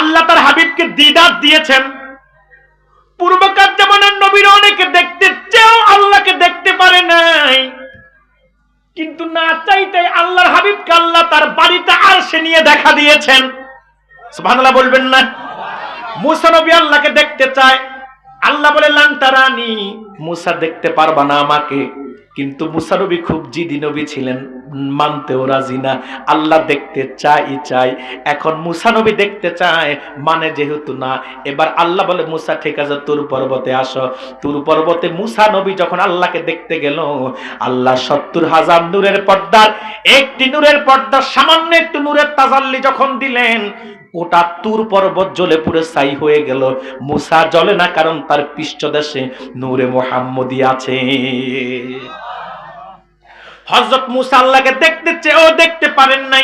আল্লাহ তার হাবিবকে দিদার দিয়েছেন। পূর্বকার জামানার নবীর অনেকে দেখতে চেয়েও আল্লাহকে দেখতে পারে নাই। কিন্তু না চাইতে আল্লাহর হাবিবকে আল্লাহ তার বাড়িতে আর সে নিয়ে দেখা দিয়েছেন। বাংলা বলবেন না? মুসা নবী আল্লাহকে দেখতে চায়। আল্লাহ বলে লান্তারানি মুসা দেখতে পারবা না আমাকে। কিন্তু মুসা নবী খুব জিদি নবী ছিলেন, মানতেও রাজি না। আল্লাহ দেখতে চাই চাই। এখন মুসা নবী দেখতে চায় মানে যেহেতু না। এবার আল্লাহ বলে, মুসা, ঠিক আছে, তুর পর্বতে আসো। তুর পর্বতে মুসা নবী যখন আল্লাহকে দেখতে গেল, আল্লাহ সত্তর হাজার নূরের পর্দার, একটি নূরের পর্দার সামান্য একটু নূরের তাজাল্লি যখন দিলেন ওটা তুর পর্বত জ্বলে পুরে ছাই হয়ে গেল। মুসা জ্বলে না কারণ তার পৃষ্ঠদেশে নূরে মোহাম্মদি আছে। হজরত মুসা আল্লাহকে দেখতে চেয়েও দেখতে পারেন নাই।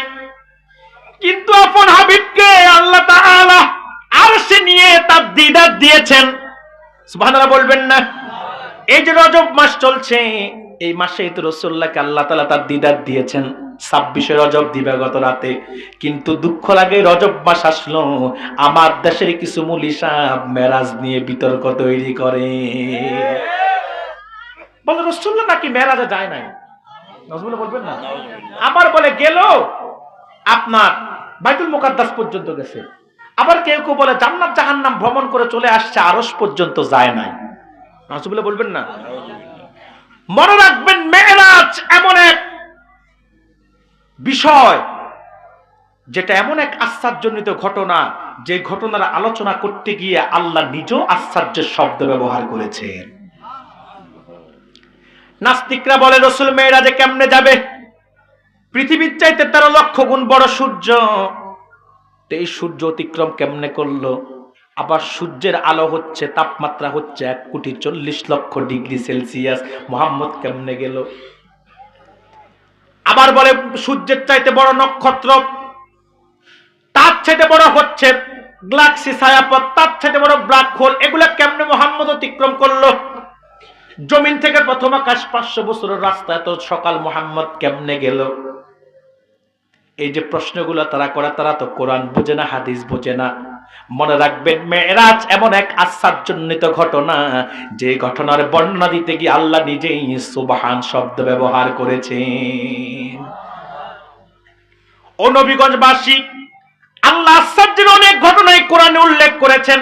কিন্তু আপন হাবিবকে আল্লাহ তাআলা আরশে নিয়ে তার দিদার দিয়েছেন। সুবহানাল্লাহ বলবেন না? এই যে রজব মাস চলছে, এই মাসে তো রসুল্লাহকে আল্লাহ তাআলা তার দিদার দিয়েছেন। ছাব্বিশে রজব দিবে গত রাতে। কিন্তু দুঃখ লাগে, রজব মাস আসলো। আমার দেশের কিছু মুলিশা মেরাজ নিয়ে বিতর্ক তৈরি করে। বলে, রসুল্লাহ নাকি মেরাজে যায় নাই? বলবেন না? আবার বলে, গেল। আপনার বাইতুল মুকাদ্দাস পর্যন্ত গেছে। আবার কেউ কেউ বলে, জান্নাত জাহান্নাম ভ্রমণ করে চলে আসছে আরস পর্যন্ত যায় নাই। নজরুল্লাহ বলবেন না? মনে রাখবেন মেয়েরাজ এমন এক বিষয় যেটা এমন এক আশ্চর্যজনিত ঘটনা, যে ঘটনার আলোচনা করতে গিয়ে আল্লাহ নিজেও আশ্চর্যের শব্দ ব্যবহার করেছেন। নাস্তিকরা বলে, রসুল মেয়েরা যে কেমনে যাবে? পৃথিবীর চাইতে তেরো লক্ষ গুণ বড় সূর্য। এই সূর্য অতিক্রম কেমনে করল? আবার সূর্যের আলো হচ্ছে, তাপমাত্রা হচ্ছে এক কোটি চল্লিশ লক্ষ ডিগ্রি সেলসিয়াস। মোহাম্মদ কেমনে গেল? আবার বলে, সূর্যের চাইতে বড় নক্ষত্র, তার চাইতে বড় হচ্ছে গ্লাক্সি ছায়াপথ, তার চাইতে বড় ব্ল্যাক হোল। এগুলা কেমনে মোহাম্মদ অতিক্রম করল? জমিন থেকে প্রথম আকাশ পাঁচশো বছরের রাস্তা, এত সকাল মোহাম্মদ কেমনে গেল? এই যে প্রশ্নগুলো তারা করে, তারা তো কোরআন বোঝে না, হাদিস বোঝে না। মনে রাখবেন মেয়েরাজ এমন এক আশ্চর্যজনিত ঘটনা। যে ঘটনার বর্ণনা দিতে গিয়ে আল্লাহ নিজেই সুবাহান শব্দ ব্যবহার করেছেন। ও নবীগঞ্জবাসী, আল্লাহ আশ্চর্যের অনেক ঘটনায় কোরআনে উল্লেখ করেছেন।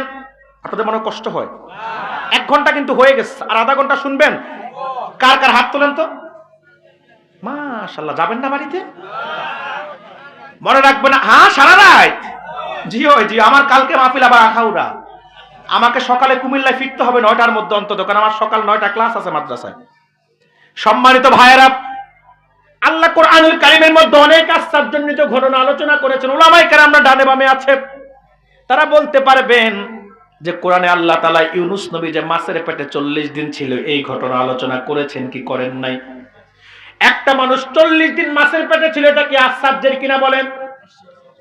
আপনাদের মনে কষ্ট হয়? এক ঘণ্টা কিন্তু হয়ে গেছে, আর আধা ঘণ্টা শুনবেন? কার কার হাত তোলেন তো? মাশাল্লাহ যাবেন না বাড়িতে? মনে রাখবেন হ্যাঁ সারা রাত। জি ওই জি আমার কালকে মাহফিল আবার আখাউরা আমাকে সকালে কুমিল্লায় ফিরতে হবে নয়টার মধ্যে অন্তত, কারণ আমার সকাল নয়টা ক্লাস আছে মাদ্রাসায়। সম্মানিত ভাইয়েরা, আল্লাহ কোরআনুল কারিমের মধ্যে অনেক আশ্চর্যজনিত ঘটনা আলোচনা করেছেন। ওলামাই কেন আমরা ডানে বামে আছে। তারা বলতে পারবেন যে কোরআনে আল্লাহ তালা ইউনুস নবী যে মাছের পেটে চল্লিশ দিন ছিল, এই ঘটনা আলোচনা করেছেন কি করেন নাই? একটা মানুষ চল্লিশ দিন মাছের পেটে ছিল, এটা কি আশ্চর্যের কিনা বলেন?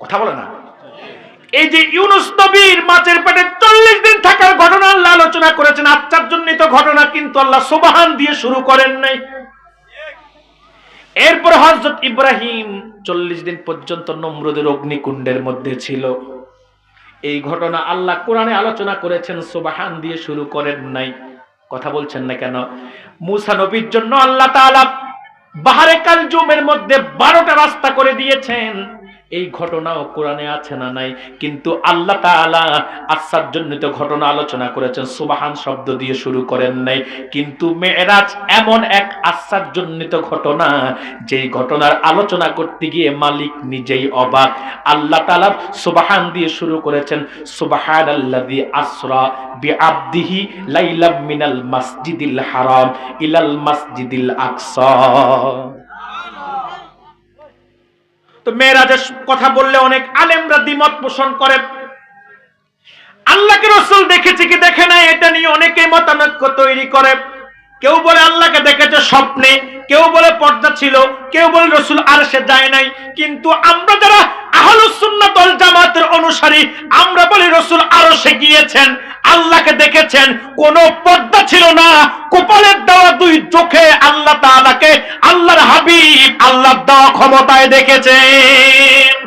কথা বলে না। এই যে ইউনুস নবীর মাছের পেটে চল্লিশ দিন থাকার ঘটনা আল্লাহ আলোচনা করেছেন, আশ্চর্যজনিত ঘটনা কিন্তু আল্লাহ সোবাহান দিয়ে শুরু করেন নাই। এরপর হজরত ইব্রাহিম চল্লিশ দিন পর্যন্ত নমরুদের অগ্নিকুণ্ডের মধ্যে ছিল। এই ঘটনা আল্লাহ কোরআনে আলোচনা করেছেন, সুবাহান দিয়ে শুরু করেন নাই। কথা বলছেন না কেন? মুসা নবীর জন্য আল্লাহ তাআলা বাহারে কাল জুমের মধ্যে বারোটা রাস্তা করে দিয়েছেন। এই ঘটনাও কোরআনে আছে না নাই? কিন্তু আল্লাহ তাআলা আশ্চর্যজনিত ঘটনা আলোচনা করেছেন, সুবাহান শব্দ দিয়ে শুরু করেন নাই। কিন্তু মেয়েরাজ এমন এক আশ্চর্যজনিত ঘটনা, যেই ঘটনার আলোচনা করতে গিয়ে মালিক নিজেই অবাক। আল্লাহ তাআলা সুবাহান দিয়ে শুরু করেছেন, সুবহানাল্লাযী আসরা বিআবদিহি লাইলাম মিনাল মাসজিদিল হারাম ইলাল মাসজিদিল আকসা। তো মেয়েরাজের কথা বললে অনেক আলেমরা দ্বিমত পোষণ করে। আল্লাহকে রসুল দেখেছে কি দেখে নাই, এটা নিয়ে অনেকে মতানৈক্য তৈরি করে। কেউ বলে আল্লাহকে দেখেছে স্বপ্নে, কেউ বলে পর্দা ছিল, কেউ বলে রসুল আর সে যায় নাই। কিন্তু আমরা যারা আহলুসুন্নাতল জামাতের অনুসারী, আমরা বলি রসুল আরও সে গিয়েছেন। আল্লাহকে দেখেছেন, কোন পর্দা ছিল না। কপালের দেওয়া দুই চোখে আল্লাহ তালাকে আল্লাহর হাবিব আল্লাহর দেওয়া ক্ষমতায় দেখেছেন।